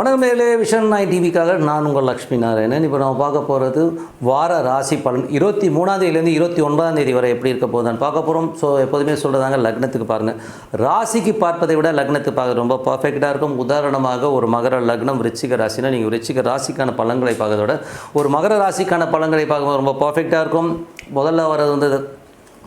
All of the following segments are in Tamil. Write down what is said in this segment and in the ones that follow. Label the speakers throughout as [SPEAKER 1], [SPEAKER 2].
[SPEAKER 1] வணக்கம் மேலே விஷன் நாய் டிவிக்காக நான் உங்கள் லக்ஷ்மி நாராயணன். இப்போ நம்ம பார்க்க போகிறது வார ராசி பலன். இருபத்தி மூணாந்தேதியிலேருந்து இருபத்தி ஒன்பதாம் தேதி வரை எப்படி இருக்க போகுதுன்னு பார்க்க போகிறோம் ஸோ எப்போதுமே சொல்கிறதாங்க லக்னத்துக்கு பாருங்கள் ராசிக்கு பார்ப்பதை விட லக்னத்துக்கு பார்க்க ரொம்ப பர்ஃபெக்டாக இருக்கும். உதாரணமாக ஒரு மகர லக்னம் ரிச்சிக ராசினா நீங்கள் ரிச்சிக ராசிக்கான பலன்களை பார்க்கறத விட ஒரு மகர ராசிக்கான பலன்களை பார்க்கும்போது ரொம்ப பர்ஃபெக்டாக இருக்கும். முதல்ல வர்றது வந்து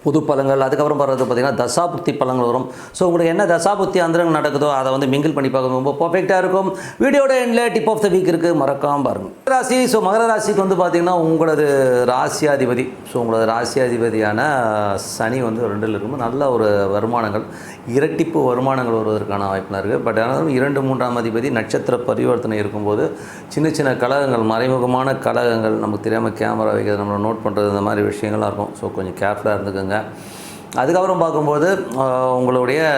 [SPEAKER 1] புது பழங்கள் அதுக்கப்புறம் வர்றது பார்த்திங்கன்னா தசாபுக்தி பழங்கள் வரும். ஸோ உங்களுக்கு என்ன தசாபுக்தி அந்தரங்கள் நடக்குதோ அதை வந்து மிங்கிள் பண்ணி பார்க்க ரொம்ப பர்ஃபெக்டாக இருக்கும். வீடியோட எண்டில் டிப் ஆஃப் த வீக் இருக்குது மறக்காம பாருங்கள் ராசி ஸோ மகர ராசிக்கு வந்து பார்த்திங்கன்னா உங்களது ராசியாதிபதி ஸோ உங்களது ராசியாதிபதியான சனி வந்து ரெண்டில் இருக்கும்போது நல்ல ஒரு வருமானங்கள் இரட்டிப்பு வருமானங்கள் வருவதற்கான வாய்ப்புலாம் இருக்குது பட் ஆனாலும் இரண்டு மூன்றாம் அதிபதி நட்சத்திர பரிவர்த்தனை இருக்கும்போது சின்ன சின்ன கழகங்கள் மறைமுகமான கழகங்கள் நமக்கு தெரியாமல் கேமரா வைக்கிறது நம்மளை நோட் பண்ணுறது இந்த மாதிரி விஷயங்கள்லாம் இருக்கும். ஸோ கொஞ்சம் கேர்ஃபுல்லாக இருந்துக்கோங்க. அதுக்கப்புறம் பார்க்கும்போது உங்களுடைய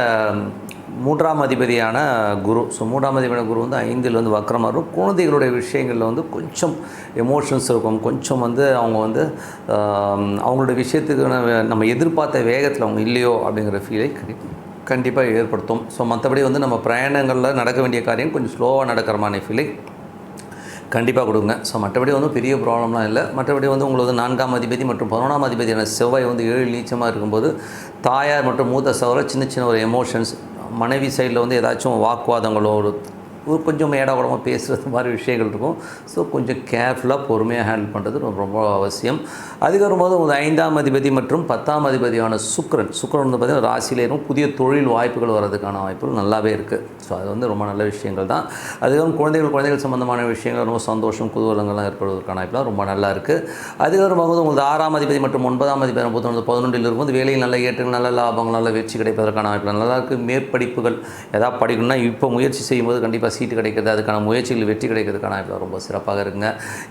[SPEAKER 1] மூன்றாம் அதிபதியான குரு. ஸோ மூன்றாம் அதிபதியான குரு வந்து ஐந்தில் வந்து வக்கரமாக இருக்கும். குழந்தைகளுடைய விஷயங்களில் வந்து கொஞ்சம் எமோஷன்ஸ் இருக்கும். கொஞ்சம் வந்து அவங்க வந்து அவங்களுடைய விஷயத்துக்கு நம்ம- எதிர்பார்த்த வேகத்தில் அவங்க இல்லையோ அப்படிங்கிற ஃபீலை கண்டிப்பாக கண்டிப்பாக ஏற்படுத்தும். ஸோ மற்றபடி வந்து நம்ம பிரயாணங்களில் நடக்க வேண்டிய காரியம் கொஞ்சம் ஸ்லோவாக நடக்கிற மாதிரி ஃபீலை கண்டிப்பாக கொடுங்க. ஸோ மற்றபடி வந்து பெரிய ப்ராப்ளம்லாம் இல்லை. மற்றபடி வந்து உங்களுக்கு வந்து நான்காம் அதிபதி மற்றும் பதினொன்றாம் அதிபதியான செவ்வாய் வந்து ஏழு நீச்சமாக இருக்கும்போது தாயார் மற்றும் மூத்த சகோதரர் சின்ன சின்ன ஒரு எமோஷன்ஸ் மனைவி சைடில் வந்து ஏதாச்சும் வாக்குவாதங்களோ ஒரு ஒரு கொஞ்சம் உடம்பு பேசுகிறது மாதிரி விஷயங்கள் இருக்கும். ஸோ கொஞ்சம் கேர்ஃபுல்லாக பொறுமையாக ஹேண்டில் பண்ணுறது ரொம்ப ரொம்ப அவசியம். அதுக்கு வரும்போது ஒரு ஐந்தாம் அதிபதி மற்றும் பத்தாம் அதிபதியான சுக்கரன். சுக்கரன் வந்து பார்த்திங்கன்னா ராசியிலே புதிய தொழில் வாய்ப்புகள் வர்றதுக்கான வாய்ப்புகள் நல்லாவே இருக்குது ஸோ அது வந்து ரொம்ப நல்ல விஷயங்கள் தான். அதுக்கப்புறம் குழந்தைகள் குழந்தைகள் சம்மந்தமான விஷயங்கள் ரொம்ப சந்தோஷம் குதூகலங்கள்லாம் ஏற்படுவதற்கான வாய்ப்புலாம் ரொம்ப நல்லா இருக்குது அதுக்கப்புறம் பார்க்கும்போது உங்களுக்கு ஆறாம் அதிபதி மற்றும் ஒன்பதாம் அதிபதி புத்தகம் பதினொன்றில் இருக்கும்போது வேலையில் நல்ல ஏற்றங்கள் நல்ல லாபங்கள் நல்ல வெற்றி கிடைப்பதற்கான வாய்ப்புகள் நல்லா இருக்குது மேற்படிப்புகள் ஏதாவது படிக்கணும்னா இப்போ முயற்சி செய்யும்போது கண்டிப்பாக சீட்டு கிடைக்கிறது அதுக்கான முயற்சிகள் வெற்றி கிடைக்கிறதுக்கான இப்போ ரொம்ப சிறப்பாக இருக்குங்க.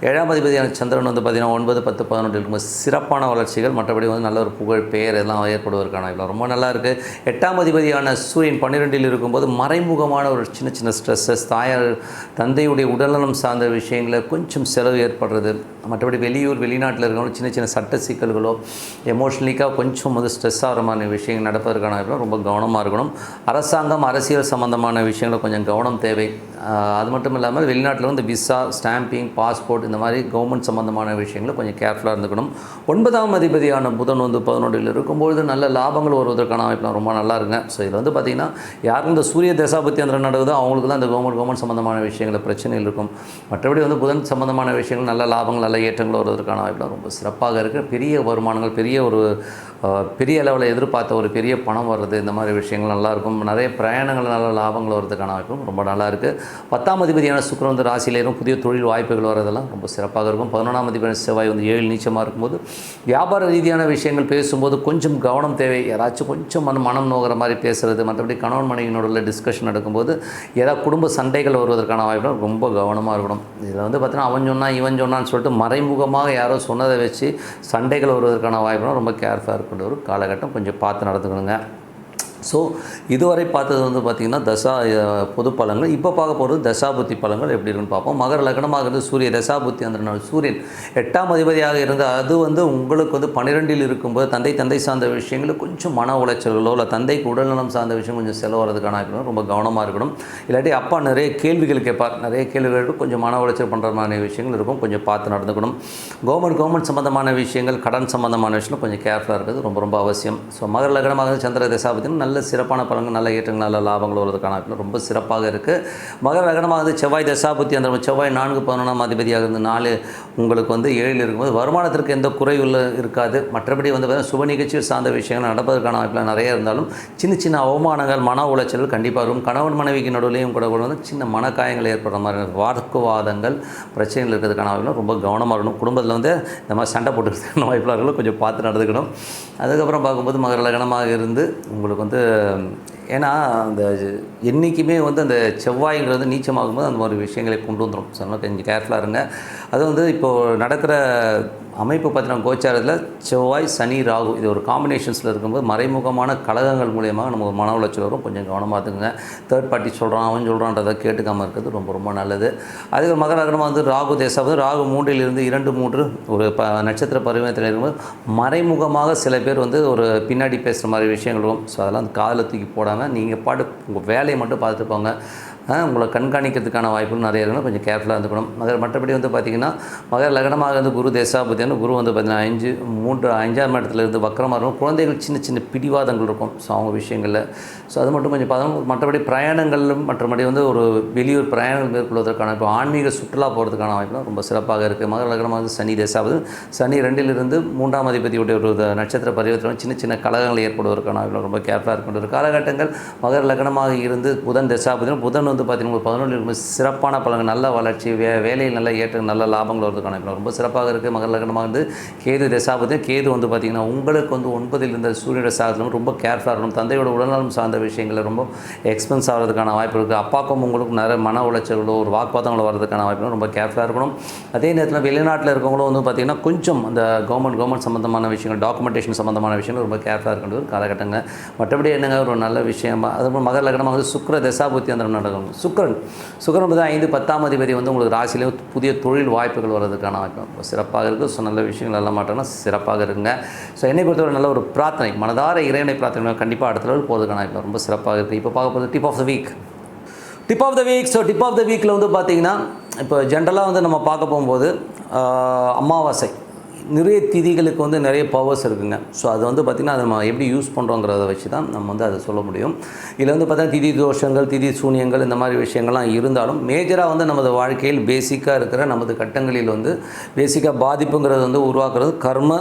[SPEAKER 1] ஏழாம் அதிபதியான சந்திரன் வந்து பார்த்திங்கன்னா ஒன்பது பத்து பதினொன்று இருக்கும்போது சிறப்பான வளர்ச்சிகள் மற்றபடி வந்து நல்ல ஒரு புகழ் பெயர் எல்லாம் ஏற்படுவதற்கான இப்போ ரொம்ப நல்லா இருக்குது எட்டாம் அதிபதியான சூரியன் பன்னிரெண்டில் இருக்கும்போது மறைமுகமான ஒரு சின்ன சின்ன ஸ்ட்ரெஸ்ஸஸ் தாயார் தந்தையுடைய உடல்நலம் சார்ந்த விஷயங்களில் கொஞ்சம் செலவு ஏற்படுறது மற்றபடி வெளியூர் வெளிநாட்டில் இருக்கிறவங்க சின்ன சின்ன சட்ட சிக்கல்களோ எமோஷ்னலிக்காக கொஞ்சம் வந்து ஸ்ட்ரெஸ் ஆகிற மாதிரி விஷயங்கள் நடப்பதற்கான வாய்ப்பு ரொம்ப கவனமாக இருக்கணும். அரசாங்கம் அரசியல் சம்மந்தமான விஷயங்களில் கொஞ்சம் கவனம் தேவை. அது மட்டும் இல்லாமல் வெளிநாட்டில் வந்து விசா ஸ்டாம்பிங் பாஸ்போர்ட் இந்த மாதிரி கவர்மெண்ட் சம்மந்தமான விஷயங்களை கொஞ்சம் கேர்ஃபுல்லாக இருந்துக்கணும். ஒன்பதாம் அதிபதியான புதன் வந்து பதினொன்றில் இருக்கும்பொழுது நல்ல லாபங்கள் வருவதற்கான வாய்ப்புலாம் ரொம்ப நல்லா இருக்குங்க. ஸோ இதில் வந்து பார்த்திங்கன்னா யாருக்கு இந்த சூரிய தசாபத்தி நடக்குதோ அவங்களுக்கு தான் இந்த கவர்மெண்ட் கவர்மெண்ட் சம்பந்தமான விஷயங்கள் பிரச்சனைகள் இருக்கும். மற்றபடி வந்து புதன் சம்மந்தமான விஷயங்கள் நல்ல லாபங்கள் நல்ல ஏற்றங்கள் வருவதற்கான வாய்ப்புலாம் ரொம்ப சிறப்பாக இருக்குது பெரிய வருமானங்கள் பெரிய ஒரு பெரிய அளவில் எதிர்பார்த்த ஒரு பெரிய பணம் வர்றது இந்த மாதிரி விஷயங்கள் நல்லாயிருக்கும் நிறைய பிரயாணங்கள் நல்ல லாபங்கள் வர்றதுக்கான வாய்ப்பும் ரொம்ப நல்லா இருக்குது பத்தாம் அதிபதியான சுக்கரம் வந்து ராசியிலேயும் புதிய தொழில் வாய்ப்புகள் வரதெல்லாம் ரொம்ப சிறப்பாக இருக்கும். பதினொன்றாம் அதிபதியான செவ்வாய் வந்து ஏழு நீச்சமாக இருக்கும்போது வியாபார ரீதியான விஷயங்கள் பேசும்போது கொஞ்சம் கவனம் தேவை. யாராச்சும் கொஞ்சம் மன மனம் நோகிற மாதிரி பேசுகிறது மற்றபடி கணவன் மனைவியினோட டிஸ்கஷன் நடக்கும்போது ஏதாவது குடும்ப சண்டைகள் வருவதற்கான வாய்ப்புகள் ரொம்ப கவனமாக இருக்கணும். இதில் வந்து பார்த்தீங்கன்னா அவன் சொன்னான் இவன் சொன்னான்னு சொல்லிட்டு மறைமுகமாக யாரோ சொன்னதை வச்சு சண்டைகள் வருவதற்கான வாய்ப்புனால் ரொம்ப கேர்ஃபுல்லாக இருக்கின்ற ஒரு காலகட்டம். கொஞ்சம் பார்த்து நடந்துக்கணுங்க. ஸோ இதுவரை பார்த்தது வந்து பார்த்திங்கன்னா தசா பொது பலன்கள் இப்போ பார்க்க போகிறது தசாபுத்தி பலன்கள் எப்படி இருக்குன்னு பார்ப்போம். மகர லக்னமாக இருந்து சூரிய தசாபுத்தி அந்த நாள் சூரியன் எட்டாம் அதிபதியாக இருந்து அது வந்து உங்களுக்கு வந்து பன்னிரெண்டில் இருக்கும்போது தந்தை தந்தை சார்ந்த விஷயங்கள் கொஞ்சம் மன உளைச்சல்களோ இல்லை தந்தைக்கு உடல்நலம் சார்ந்த விஷயம் கொஞ்சம் செலவு வரதுக்கான ரொம்ப கவனமாக இருக்கணும். இல்லாட்டி அப்பா நிறைய கேள்விகள் கேட்பார். நிறைய கேள்விகள் கொஞ்சம் மன உளைச்சல் பண்ணுற மாதிரி விஷயங்கள் இருக்கும். கொஞ்சம் பார்த்து நடந்துக்கணும். கவர்மெண்ட் கவர்மெண்ட் சம்மந்தமான விஷயங்கள் கடன் சம்மந்தமான விஷயம் கொஞ்சம் கேர்ஃபுல்லாக இருக்கிறது ரொம்ப ரொம்ப அவசியம். ஸோ மகர லக்னமாக சந்திர தசாபத்தின் நல்ல சிறப்பான பலன்கள் நல்ல ஏற்றங்கள் நல்ல லாபங்கள் வருவதற்கான ரொம்ப சிறப்பாக இருக்குது மகர லக்னமாக வந்து செவ்வாய் தசாபுத்தி அந்த செவ்வாய் நான்கு பதினொன்றாம் அதிபதியாக இருந்து நாலு உங்களுக்கு வந்து ஏழில் இருக்கும்போது வருமானத்திற்கு எந்த குறைவுள்ள இருக்காது. மற்றபடி வந்து பார்த்தீங்கன்னா சுப நிகழ்ச்சிகள் சார்ந்த விஷயங்கள் நடப்பதற்கான வாய்ப்புகள் நிறைய இருந்தாலும் சின்ன சின்ன அவமானங்கள் மன உளைச்சல்கள் கண்டிப்பாக இருக்கும் கணவன் மனைவிக்கு நடுவிலையும் கூட கூட வந்து சின்ன மனக்காயங்கள் ஏற்படுற மாதிரி வாக்குவாதங்கள் பிரச்சனைகள் இருக்கிறதுக்கான வாய்ப்புகள் ரொம்ப கவனமாக இருக்கணும். குடும்பத்தில் வந்து இந்த மாதிரி சண்டை போட்டுக்கிறதுக்கான வாய்ப்புலாம் கொஞ்சம் பார்த்து நடந்துக்கணும். அதுக்கப்புறம் பார்க்கும்போது மகர லக்னமாக இருந்து உங்களுக்கு வந்து ஏன்னா அந்த என்றைக்குமே வந்து அந்த செவ்வாய்ங்கிறது நீச்சமாகும்போது அந்த மாதிரி விஷயங்களை கொண்டு வந்துடும் சொன்னால் கொஞ்சம் கேர்ஃபுல்லாக இருங்க. அது வந்து இப்போது நடக்கிற அமைப்பு பார்த்தீங்கன்னா கோச்சாரத்தில் செவ்வாய் சனி ராகு இது ஒரு காம்பினேஷன்ஸில் இருக்கும்போது மறைமுகமான கழகங்கள் மூலியமாக நமக்கு மன உளைச்சல் வரும். கொஞ்சம் கவனமாக இருந்துங்க தேர்ட் பார்ட்டி சொல்கிறான் அவன் சொல்கிறான்றதை கேட்டுக்காமல் இருக்கிறது ரொம்ப ரொம்ப நல்லது. அதுக்கு மகர லக்னமாக வந்து ராகு தேசம். வந்து ராகு மூன்றிலிருந்து இரண்டு மூன்று ஒரு ப நட்சத்திர பரிமாணத்தில் இருக்கும்போது மறைமுகமாக சில பேர் வந்து ஒரு பின்னாடி பேசுகிற மாதிரி விஷயங்கள் ஸோ அதெல்லாம் காதில் தூக்கி போடாமல் நீங்கள் பாட்டு உங்கள் வேலையை மட்டும் பார்த்துட்டு போங்க. உங்களை கண்காணிக்கிறதுக்கான வாய்ப்புகள் நிறைய இருக்கணும் கொஞ்சம் கேர்ஃபுல்லாக இருந்துக்கணும். மகர் மற்றபடி வந்து பார்த்திங்கன்னா மகர் லக்னமாக வந்து குரு பார்த்தீங்கன்னா குரு வந்து பார்த்தீங்கன்னா அஞ்சு மூன்று அஞ்சாம் இடத்துல இருந்து வக்கரமாக இருக்கும். குழந்தைகள் சின்ன சின்ன பிடிவாதங்கள் இருக்கும். ஸோ அவங்க விஷயங்களில். ஸோ அது மட்டும் கொஞ்சம் பார்த்தோம் மற்றபடி பிரயாணங்களும் மற்றபடி வந்து ஒரு வெளியூர் பிரயாணங்கள் மேற்கொள்வதற்கான இப்போ ஆன்மீக சுற்றுலா போகிறதுக்கான வாய்ப்புலாம் ரொம்ப சிறப்பாக இருக்குது மகர லக்னமாக வந்து சனி தசாபதி சனி ரெண்டிலிருந்து மூன்றாம் அதிபதியுடைய ஒரு நட்சத்திர பரிவர்த்தனை சின்ன சின்ன கலகங்கள் ஏற்படுவதற்கான வாய்ப்பு ரொம்ப கேர்ஃபுல்லாக இருக்கின்ற ஒரு காலகட்டங்கள். மகர லக்னமாக இருந்து புதன் தசாபதியும் புதன் வந்து பார்த்தீங்கன்னா ஒரு பதினொன்று ரொம்ப சிறப்பான பலன்கள் நல்ல வளர்ச்சி வே வேலையில் நல்ல ஏற்ற நல்ல லாபங்கள் வருவதற்கான ரொம்ப சிறப்பாக இருக்குது மகர காரணமாக வந்து கேது தசாபதியும் கேது வந்து பார்த்திங்கன்னா உங்களுக்கு வந்து ஒன்பதில் இருந்த சூரிய தசாபதியும் ரொம்ப கேர்ஃபுல்லாக இருக்கணும். தந்தையோட உடல்நலம் சார்ந்த விஷயங்களில் ரொம்ப எக்ஸ்பென்ஸ் ஆகிறதுக்கான வாய்ப்பு இருக்குது அப்பாக்கும் உங்களுக்கு நிறைய மன உளைச்சல்களோ ஒரு வாக்குவாதங்களோ வரதுக்கான வாய்ப்பு ரொம்ப கேர்ஃபுல்லாக இருக்கணும். அதே நேரத்தில் வெளிநாட்டில் இருக்கவங்களும் வந்து பார்த்திங்கன்னா கொஞ்சம் அந்த கவர்மெண்ட் கவர்மெண்ட் சம்மந்தமான விஷயங்கள் டாக்குமெண்டேஷன் சம்மந்தமான விஷயங்கள் ரொம்ப கேர்ஃபுல்லாக இருக்கின்ற ஒரு காலகட்டங்க. மற்றபடி என்னங்க ஒரு நல்ல விஷயமா அதுபோல் மகர லக்னமாக வந்து சுக்கர தசாபுத்தி அந்த நடக்கும். சுக்கரன் சுக்கரன் வந்து ஐந்து பத்தாம் அதிபதி வந்து உங்களுக்கு ராசியிலே புதிய தொழில் வாய்ப்புகள் வர்றதுக்கான வாய்ப்பு. சிறப்பாக இருக்குது ஸோ நல்ல விஷயங்கள் எல்லாம் மாட்டோம்னா சிறப்பாக இருக்குங்க. ஸோ என்னை பொறுத்தவரை நல்ல ஒரு பிரார்த்தனை. மனதார இறைவனை பிரார்த்தனை கண்டிப்பாக அடுத்த லெவல் போகிறதுக்கான ரொம்ப சிறப்பாக இருக்குது இப்போ பார்க்க போகிறது tip of the week tip of the week so tip of the வீக்கில் வந்து பார்த்திங்கன்னா இப்போ ஜென்ரலாக வந்து நம்ம பார்க்க போகும்போது அமாவாசை. நிறைய திதிகளுக்கு வந்து நிறைய பவர்ஸ் இருக்குங்க. ஸோ அது வந்து பார்த்திங்கன்னா அதை நம்ம எப்படி யூஸ் பண்ணுறோங்கிறத வச்சு தான் நம்ம வந்து அதை சொல்ல முடியும். இதில் வந்து பார்த்தீங்கன்னா திதி தோஷங்கள் திதி சூன்யங்கள் இந்த மாதிரி விஷயங்கள்லாம் இருந்தாலும் மேஜராக வந்து நமது வாழ்க்கையில் பேசிக்காக இருக்கிற நமது கட்டங்களில் வந்து பேசிக்காக பாதிப்புங்கிறது வந்து உருவாக்குறது கர்ம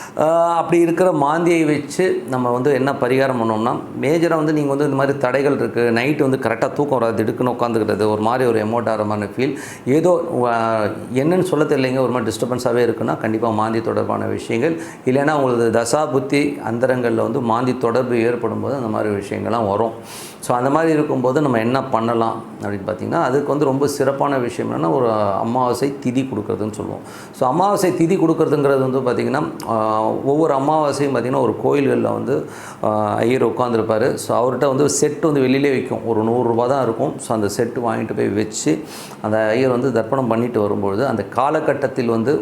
[SPEAKER 1] அப்படி இருக்கிற மாந்தியை வச்சு நம்ம வந்து என்ன பரிகாரம் பண்ணோம்னா மேஜராக வந்து நீங்கள் வந்து இந்த மாதிரி தடைகள் இருக்குது நைட்டு வந்து கரெக்டாக தூக்கம் வராது திடுக்குன்னு உட்காந்துக்கிறது ஒரு மாதிரி ஒரு எமோட்டாரமான ஃபீல் ஏதோ என்னன்னு சொல்ல தெரியலைங்க ஒரு மாதிரி டிஸ்டர்பன்ஸாகவே இருக்குன்னா கண்டிப்பாக மாந்தி தொடர்பான விஷயங்கள். இல்லைன்னா உங்களுக்கு தசா புத்தி அந்தரங்களில் வந்து மாந்தி தொடர்பு ஏற்படும் போது அந்த மாதிரி விஷயங்கள்லாம் வரும். ஸோ அந்த மாதிரி இருக்கும்போது நம்ம என்ன பண்ணலாம் அப்படின்னு பார்த்தீங்கன்னா அதுக்கு வந்து ரொம்ப சிறப்பான விஷயம் என்னென்னா ஒரு அமாவாசை திதி கொடுக்குறதுன்னு சொல்லுவோம். ஸோ அமாவாசை திதி கொடுக்குறதுங்கிறது வந்து பார்த்திங்கன்னா ஒவ்வொரு அமாவாசையும் பார்த்திங்கன்னா ஒரு கோயில்களில் வந்து ஐயர் உட்காந்துருப்பார் ஸோ அவர்கிட்ட வந்து செட்டு வந்து வெளியிலே விற்கும் ஒரு நூறுரூபா தான் இருக்கும். ஸோ அந்த செட்டு வாங்கிட்டு போய் வச்சு அந்த ஐயர் வந்து தர்ப்பணம் பண்ணிட்டு வரும்பொழுது அந்த காலகட்டத்தில் வந்து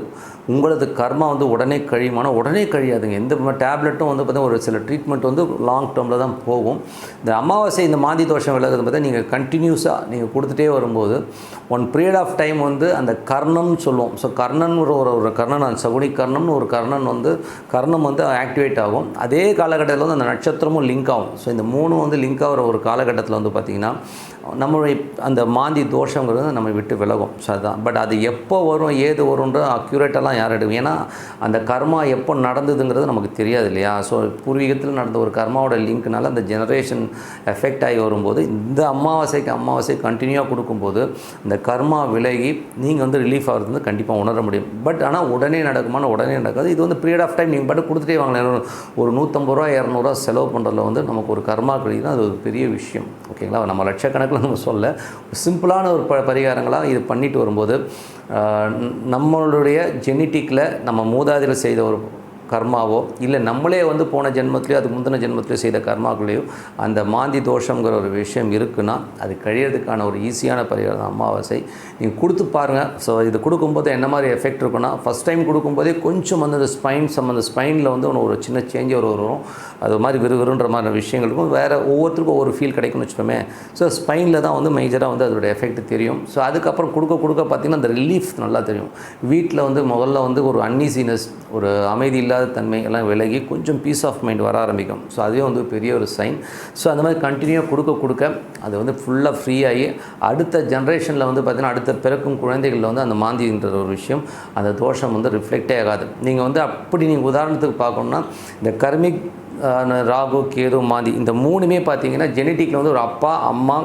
[SPEAKER 1] உங்களது கர்மா வந்து உடனே கழியுமானா உடனே கழியாதுங்க. எந்த டேப்லெட்டும் வந்து பார்த்தீங்கன்னா ஒரு சில ட்ரீட்மெண்ட் வந்து லாங் டேர்மில் தான் போகும். இந்த அமாவாசை இந்த மாந்தி தோஷம் விலகிறது பார்த்தா நீங்கள் கண்டினியூஸாக நீங்கள் கொடுத்துட்டே வரும்போது ஒன் பீரியட் ஆஃப் டைம் வந்து அந்த கர்ணம்னு சொல்லுவோம். ஸோ கர்ணன் ஒரு ஒரு கர்ணன் அந்த சகுனி கர்ணம்னு ஒரு கர்ணன் வந்து கர்ணம் வந்து ஆக்டிவேட் ஆகும். அதே காலகட்டத்தில் வந்து அந்த நட்சத்திரமும் லிங்க் ஆகும். ஸோ இந்த மூணும் வந்து லிங்க் ஆகிற ஒரு காலகட்டத்தில் வந்து பார்த்திங்கன்னா நம்மளுடைய அந்த மாந்தி தோஷங்கிறது நம்ம விட்டு விலகும். ஸோ அதுதான் பட் அது எப்போ வரும் ஏது வரும்ன்ற அக்யூரேட்டெல்லாம் யார் எடுக்கும் ஏன்னா அந்த கர்மா எப்போ நடந்ததுங்கிறது நமக்கு தெரியாது இல்லையா? ஸோ பூர்வீகத்தில் நடந்த ஒரு கர்மாவோட லிங்க்னால அந்த ஜெனரேஷன் எஃபெக்ட் ஆகி வரும்போது இந்த அமாவாசைக்கு அமாவாசை கண்டினியூவாக கொடுக்கும்போது அந்த கர்மா விலகி நீங்கள் வந்து ரிலீஃப் ஆகிறது வந்து கண்டிப்பாக உணர முடியும். பட் ஆனால் உடனே நடக்குமான உடனே நடக்காது. இது வந்து பீரியட் ஆஃப் டைம் நீங்கள் பாட்டு கொடுத்துட்டே வாங்கலாம் ஒரு நூற்றம்பது ரூபா இரநூறுவா செலவு பண்ணுறதுல வந்து நமக்கு ஒரு கர்மா கழிதுனா அது ஒரு பெரிய விஷயம். ஓகேங்களா நம்ம லட்சக்கணக்கில் நம்ம சொல்ல சிம்பிளான ஒரு ப பரிகாரங்களாக இது பண்ணிட்டு வரும்போது நம்மளுடைய ஜெனட்டிக்கில் நம்ம மூதாதையில் செய்த ஒரு கர்மாவோ இல்லை நம்மளே வந்து போன ஜென்மத்திலையோ அது முந்தின ஜென்மத்திலையோ செய்த கர்மாக்குள்ளேயோ அந்த மாந்தி தோஷங்கிற ஒரு விஷயம் இருக்குன்னா அது கழியறதுக்கான ஒரு ஈஸியான பரிகாரம் அமாவாசை. நீங்கள் கொடுத்து பாருங்கள் ஸோ இது கொடுக்கும்போது என்ன மாதிரி எஃபெக்ட் இருக்குன்னா ஃபஸ்ட் டைம் கொடுக்கும்போதே கொஞ்சம் வந்து அந்த ஸ்பைன் சம்மந்த ஸ்பைனில் வந்து ஒன்று ஒரு சின்ன சேஞ்ச் ஒரு வரும். அது மாதிரி விறுவிறுன்ற மாதிரி விஷயங்களுக்கும் வேறு ஒவ்வொருத்தருக்கும் ஒவ்வொரு ஃபீல் கிடைக்கும்னு வச்சுக்கோமே. ஸோ ஸ்பைனில் தான் வந்து மேஜராக வந்து அதோட எஃபெக்ட் தெரியும். ஸோ அதுக்கப்புறம் கொடுக்க கொடுக்க பார்த்திங்கன்னா அந்த ரிலீஃப் நல்லா தெரியும். வீட்டில் வந்து முதல்ல வந்து ஒரு அன்னீசினஸ் ஒரு அமைதி இல்லாத தன்மை எல்லாம் விலகி கொஞ்சம் பீஸ் ஆஃப் மைண்ட் வர ஆரம்பிக்கும். ஸோ அதுவே வந்து பெரிய ஒரு சைன் ஸோ அந்த மாதிரி கண்டினியூ கொடுக்க கொடுக்க அது வந்து ஃபுல்லாக ஃப்ரீ ஆகி அடுத்த ஜென்ரேஷனில் வந்து பார்த்திங்கன்னா அடுத்த பிறக்கும் குழந்தைகளில் வந்து அந்த மாந்தின்ற ஒரு விஷயம் அந்த தோஷம் வந்து ரிஃப்ளெக்டே ஆகாது. நீங்கள் வந்து அப்படி நீங்கள் உதாரணத்துக்கு பார்க்கணுன்னா இந்த கர்மிக் ராகு கேது மாந்தி இந்த மூணுமே பார்த்தீங்கன்னா ஜெனட்டிக்கில் வந்து ஒரு அப்பா அம்மா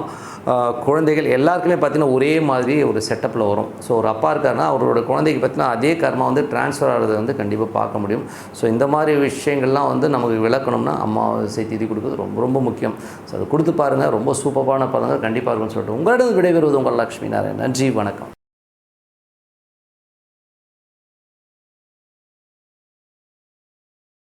[SPEAKER 1] குழந்தைகள் எல்லாருக்குமே பார்த்தீங்கன்னா ஒரே மாதிரி ஒரு செட்டப்பில் வரும். ஸோ ஒரு அப்பா இருக்காருன்னா அவரோட குழந்தைக்கு பார்த்தீங்கன்னா அதே கர்மா வந்து ட்ரான்ஸ்ஃபர் ஆகிறது வந்து கண்டிப்பாக பார்க்க முடியும். ஸோ இந்த மாதிரி விஷயங்கள்லாம் வந்து நமக்கு விளக்கணும்னா அமாவாசை திதி கொடுக்குறது ரொம்ப ரொம்ப முக்கியம். ஸோ அதை கொடுத்து பாருங்கள் ரொம்ப சூப்பரான பாருங்கள் கண்டிப்பாக இருக்கும்னு சொல்லிட்டு உங்களிடம் விடைபெறுவது உங்கள் லக்ஷ்மி நாராயண் நன்றி வணக்கம்.